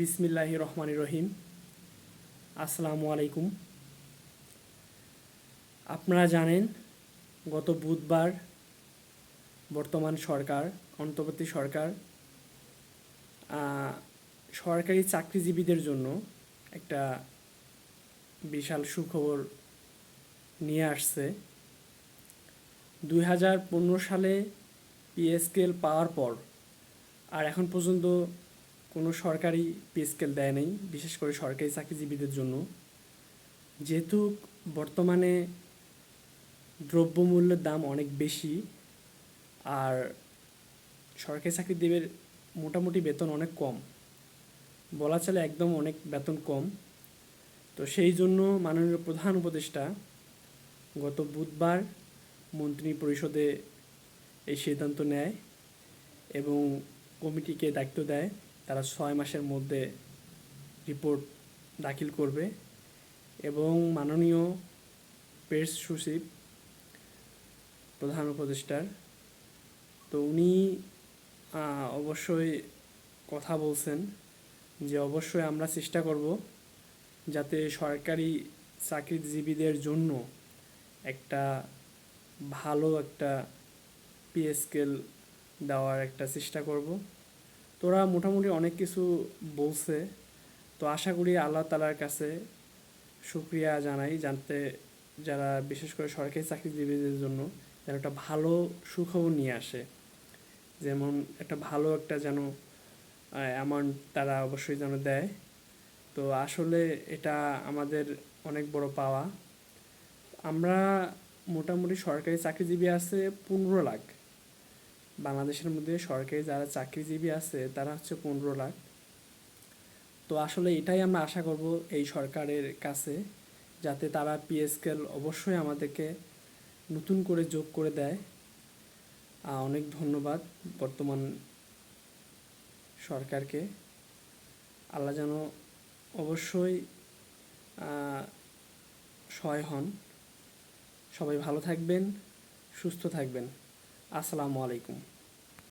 বিসমিল্লাহ রহমান রহিম। আসসালামু আলাইকুম। আপনারা জানেন, গত বুধবার বর্তমান সরকার, অন্তর্বর্তী সরকার সরকারি চাকরিজীবীদের জন্য একটা বিশাল সুখবর নিয়ে আসছে। দুই হাজার পনেরো সালে পিএসকেল পাওয়ার পর, আর এখন পর্যন্ত কোনো সরকারি পে স্কেল দেয় নাই, বিশেষ করে সরকারি চাকরিজীবীদের জন্য। যেহেতু বর্তমানে দ্রব্যমূল্যের দাম অনেক বেশি, আর সরকারি চাকরিজীবীর মোটামুটি বেতন অনেক কম। বলা চলে একদম অনেক বেতন কম। তো সেই জন্য মাননীয় প্রধান উপদেষ্টা গত বুধবার মন্ত্রী পরিষদে এই সিদ্ধান্ত নেয় এবং কমিটিকে দায়িত্ব দেয়। তারা ছয় মাসের মধ্যে রিপোর্ট দাখিল করবে এবং মাননীয় প্রেস সচিব প্রধান উপদেষ্টার। তো উনি অবশ্যই কথা বলছেন যে অবশ্যই আমরা চেষ্টা করব যাতে সরকারি চাকরিজীবীদের জন্য একটা ভালো একটা পে স্কেল দেওয়ার একটা চেষ্টা করব। তোরা মোটামুটি অনেক কিছু বলছে। তো আশা করি আল্লাহ তালার কাছে শুক্রিয়া জানাই জানতে, যারা বিশেষ করে সরকারি চাকরিজীবীদের জন্য যেন একটা ভালো সুখবর নিয়ে আসে। যেমন একটা ভালো একটা যেন অ্যামাউন্ট তারা অবশ্যই যেন দেয়। তো আসলে এটা আমাদের অনেক বড় পাওয়া। আমরা মোটামুটি সরকারি চাকরিজীবী আছে পনেরো লাখ। বাংলাদেশের মধ্যে সরকারি যারা চাকরিজীবী আছে, তারা হচ্ছে পনেরো লাখ। তো আসলে এটাই আমরা আশা করব এই সরকারের কাছে, যাতে তারা পিএসকেল অবশ্যই আমাদেরকে নতুন করে যোগ করে দেয়। অনেক ধন্যবাদ বর্তমান সরকারকে। আল্লাহ যেন অবশ্যই সহায় হন। সবাই ভালো থাকবেন, সুস্থ থাকবেন। আসসালামু আলাইকুম।